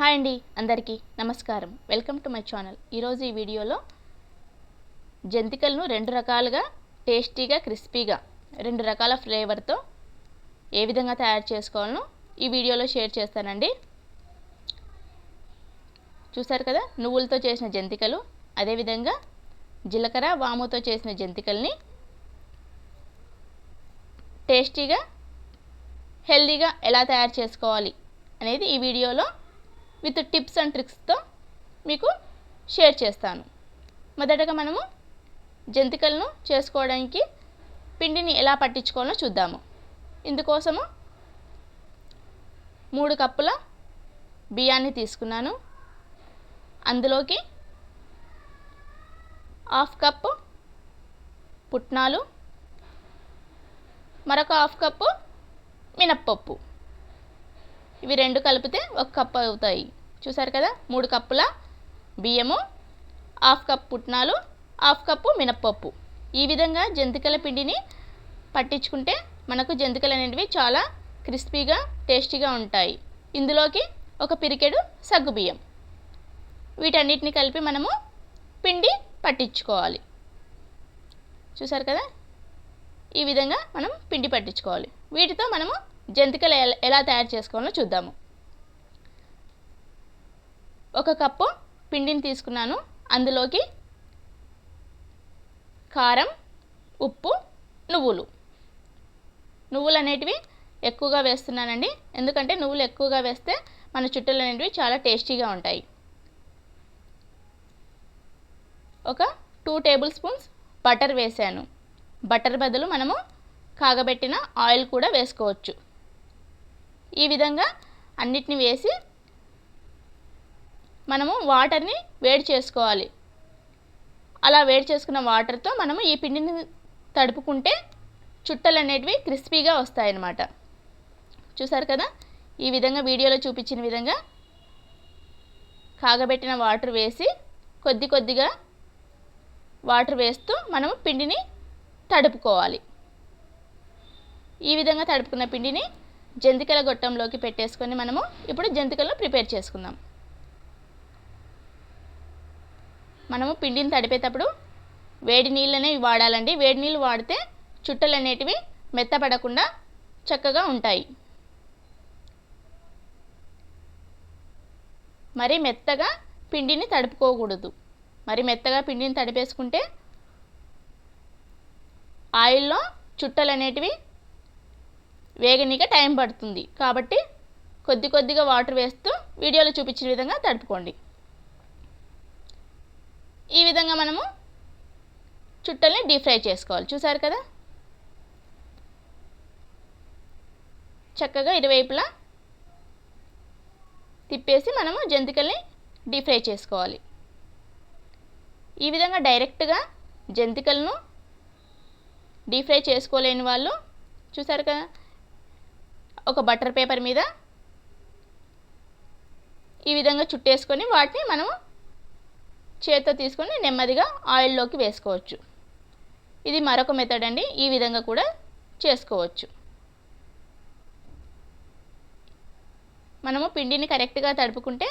Hi అండి అందరికీ నమస్కారం. Welcome to my channel. ఈరోజు ఈ వీడియోలో జంతికలను రెండు రకాలుగా టేస్టీగా క్రిస్పీగా రెండు రకాల ఫ్లేవర్తో ఏ విధంగా తయారు చేసుకోవాలనో ఈ వీడియోలో షేర్ చేస్తానండి. చూసారు కదా నువ్వులతో చేసిన జంతికలు అదేవిధంగా జీలకర్ర వాముతో చేసిన జంతికల్ని టేస్టీగా హెల్దీగా ఎలా తయారు చేసుకోవాలి అనేది ఈ వీడియోలో విత్ టిప్స్ అండ్ ట్రిక్స్తో మీకు షేర్ చేస్తాను. మొదటగా మనము జంతికలను చేసుకోవడానికి పిండిని ఎలా పట్టించుకోవాలో చూద్దాము. ఇందుకోసము మూడు కప్పుల బియ్యాన్ని తీసుకున్నాను. అందులోకి హాఫ్ కప్పు పుట్నాలు మరొక హాఫ్ కప్పు మినప్పప్పు. ఇవి రెండు కలిపితే ఒక కప్పు అవుతాయి. చూసారు కదా? మూడు కప్పుల బియ్యము హాఫ్ కప్ పుట్నాలు హాఫ్ కప్పు మినప్పప్పు. ఈ విధంగా జంతికల పిండిని పట్టించుకుంటే మనకు జంతికలు అనేటివి చాలా క్రిస్పీగా టేస్టీగా ఉంటాయి. ఇందులోకి ఒక పిరికెడు సగ్గుబియ్యం వీటన్నిటిని కలిపి మనము పిండి పట్టించుకోవాలి. చూసారు కదా? ఈ విధంగా మనం పిండి పట్టించుకోవాలి. వీటితో మనము జంతికలు ఎలా తయారు చేసుకోవాలో చూద్దాము. ఒక కప్పు పిండిని తీసుకున్నాను. అందులోకి కారం ఉప్పు నువ్వులు. నువ్వులు అనేటివి ఎక్కువగా వేస్తున్నానండి. ఎందుకంటే నువ్వులు ఎక్కువగా వేస్తే మన చుట్టలు అనేటివి చాలా టేస్టీగా ఉంటాయి. ఒక టూ టేబుల్ స్పూన్స్ బటర్ వేసాను. బటర్ బదులు మనము కాగబెట్టిన ఆయిల్ కూడా వేసుకోవచ్చు. ఈ విధంగా అన్నిటిని వేసి మనము వాటర్ని వేడి చేసుకోవాలి. అలా వేడి చేసుకున్న వాటర్తో మనము ఈ పిండిని తడుపుకుంటే చుట్టలు అనేటివి క్రిస్పీగా వస్తాయన్నమాట. చూసారు కదా? ఈ విధంగా వీడియోలో చూపించిన విధంగా కాగబెట్టిన వాటర్ వేసి కొద్ది కొద్దిగా వాటర్ వేస్తూ మనము పిండిని తడుపుకోవాలి. ఈ విధంగా తడుపుకున్న పిండిని జంతికల గొట్టంలోకి పెట్టేసుకొని మనము ఇప్పుడు జంతికలను ప్రిపేర్ చేసుకుందాం. మనము పిండిని తడిపేటప్పుడు వేడి నీళ్ళనే వాడాలండి. వేడి నీళ్ళు వాడితే చుట్టలు అనేటివి మెత్తపడకుండా చక్కగా ఉంటాయి. మరి మెత్తగా పిండిని తడుపుకోకూడదు. మరి మెత్తగా పిండిని తడిపేసుకుంటే ఆయిల్లో చుట్టలు అనేటివి వేగనీక టైం పడుతుంది. కాబట్టి కొద్ది కొద్దిగా వాటర్ వేస్తూ వీడియోలో చూపించిన విధంగా తడుపుకోండి. ఈ విధంగా మనము చుట్టల్ని డీప్ ఫ్రై చేసుకోవాలి. చూసారు కదా? చక్కగా ఇరువైపులా తిప్పేసి మనము జంతికల్ని డీప్ ఫ్రై చేసుకోవాలి. ఈ విధంగా డైరెక్ట్గా జంతికలను డీప్ ఫ్రై చేసుకోలేని వాళ్ళు చూసారు కదా? ఒక బటర్ పేపర్ మీద ఈ విధంగా చుట్టేసుకొని వాటిని మనము చేత్తో తీసుకొని నెమ్మదిగా ఆయిల్లోకి వేసుకోవచ్చు. ఇది మరొక మెథడ్ అండి. ఈ విధంగా కూడా చేసుకోవచ్చు. మనము పిండిని కరెక్ట్గా తడుపుకుంటే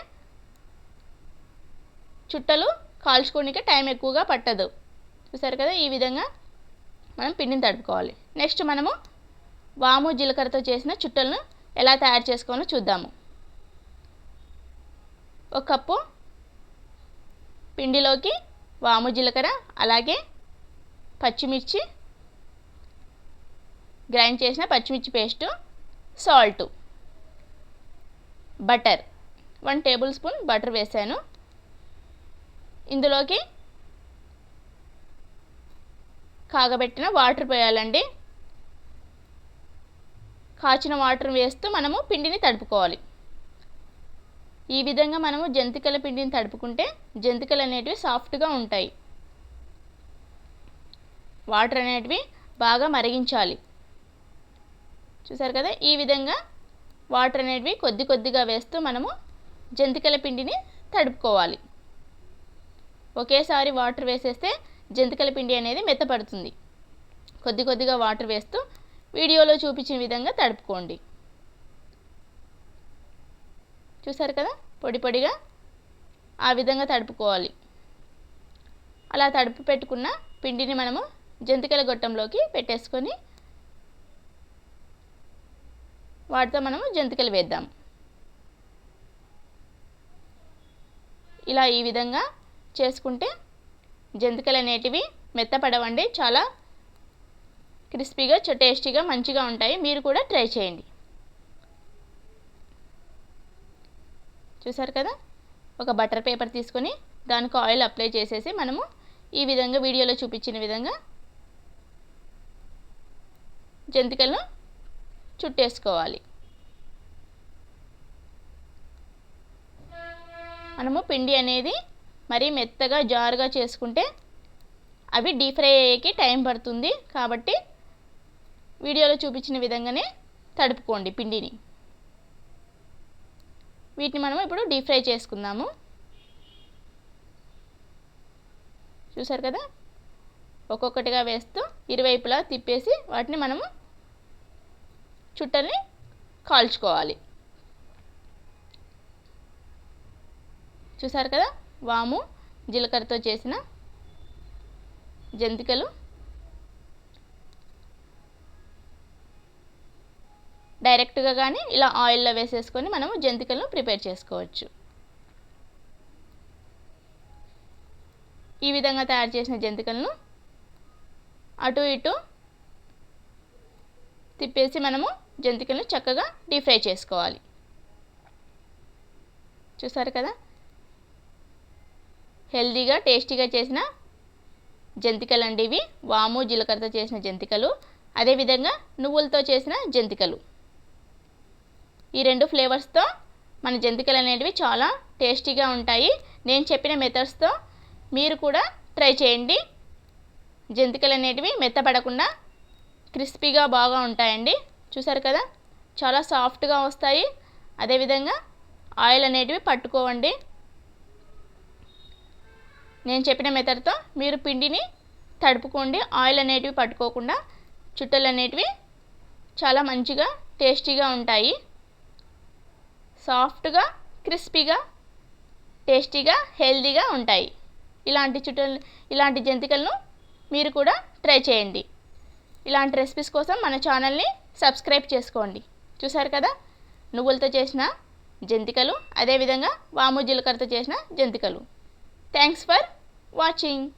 చుట్టలు కాల్చుకోనికి టైం ఎక్కువగా పట్టదు. చూసారు కదా? ఈ విధంగా మనం పిండిని తడుపుకోవాలి. నెక్స్ట్ మనము వాము జీలకర్రతో చేసిన చుట్టలను ఎలా తయారు చేసుకోవాలో చూద్దాము. ఒక కప్పు పిండిలోకి వాము జీలకర్ర అలాగే పచ్చిమిర్చి గ్రైండ్ చేసిన పచ్చిమిర్చి paste salt butter. One tablespoon butter వేసాను. ఇందులోకి కాగబెట్టిన వాటర్ పోయాలండి. కాచిన వాటర్ వేస్తూ మనము పిండిని తడుపుకోవాలి. ఈ విధంగా మనము జంతికల పిండిని తడుపుకుంటే జంతికలు అనేటివి సాఫ్ట్గా ఉంటాయి. వాటర్ అనేటివి బాగా మరిగించాలి. చూసారు కదా? ఈ విధంగా వాటర్ అనేటివి కొద్ది కొద్దిగా వేస్తూ మనము జంతికల పిండిని తడుపుకోవాలి. ఒకేసారి వాటర్ వేసేస్తే జంతికల పిండి అనేది మెత్తపడుతుంది. కొద్ది కొద్దిగా వాటర్ వేస్తూ వీడియోలో చూపించిన విధంగా తడుపుకోండి. చూసారు కదా? పొడి పొడిగా ఆ విధంగా తడుపుకోవాలి. అలా తడుపు పెట్టుకున్న పిండిని మనము జంతికల గొట్టంలోకి పెట్టేసుకొని వాటితో మనము జంతికలు వేద్దాం. ఇలా ఈ విధంగా చేసుకుంటే జంతికలు అనేటివి మెత్తపడవండి చాలా క్రిస్పీగా టేస్టీగా మంచిగా ఉంటాయి. మీరు కూడా ట్రై చేయండి. చూసారు కదా? ఒక బటర్ పేపర్ తీసుకొని దానికి ఆయిల్ అప్లై చేసేసి మనము ఈ విధంగా వీడియోలో చూపించిన విధంగా జంతికలను చుట్టేసుకోవాలి. మనము పిండి అనేది మరీ మెత్తగా జారుగా చేసుకుంటే అవి డీప్ ఫ్రై అయ్యేకి టైం పడుతుంది కాబట్టి వీడియోలో చూపించిన విధంగానే తడుపుకోండి పిండిని. వీటిని మనం ఇప్పుడు డీప్ ఫ్రై చేసుకుందాము. చూసారు కదా? ఒక్కొక్కటిగా వేస్తూ ఇరువైపులా తిప్పేసి వాటిని మనము చుట్టల్ని కాల్చుకోవాలి. చూసారు కదా? వాము జీలకర్రతో చేసిన జంతికలు డైరెక్ట్గా కానీ ఇలా ఆయిల్లో వేసేసుకొని మనము జంతికలను ప్రిపేర్ చేసుకోవచ్చు. ఈ విధంగా తయారు చేసిన జంతికలను అటు ఇటు తిప్పేసి మనము జంతికలను చక్కగా డీప్ ఫ్రై చేసుకోవాలి. చూసారు కదా? హెల్దీగా టేస్టీగా చేసిన జంతికలు అండి ఇవి. వాము జీలకర్రతో చేసిన జంతికలు అదేవిధంగా నువ్వులతో చేసిన జంతికలు. ఈ రెండు ఫ్లేవర్స్తో మన జంతికలు అనేటివి చాలా టేస్టీగా ఉంటాయి. నేను చెప్పిన మెథడ్స్తో మీరు కూడా ట్రై చేయండి. జంతికలు అనేటివి మెత్తపడకుండా క్రిస్పీగా బాగా ఉంటాయండి. చూసారు కదా? చాలా సాఫ్ట్గా వస్తాయి. అదేవిధంగా ఆయిల్ అనేటివి పట్టుకోవండి. నేను చెప్పిన మెథడ్తో మీరు పిండిని తడుపుకోండి. ఆయిల్ అనేటివి పట్టుకోకుండా చుట్టలు అనేటివి చాలా మంచిగా టేస్టీగా ఉంటాయి. సాఫ్ట్గా క్రిస్పీగా టేస్టీగా హెల్దీగా ఉంటాయి. ఇలాంటి చుట్టూ ఇలాంటి జంతికలను మీరు కూడా ట్రై చేయండి. ఇలాంటి రెసిపీస్ కోసం మన ఛానల్ని సబ్స్క్రైబ్ చేసుకోండి. చూసారు కదా? నువ్వులతో చేసిన జంతికలు అదేవిధంగా వాము జీలకర్రతో చేసిన జంతికలు. Thanks for watching.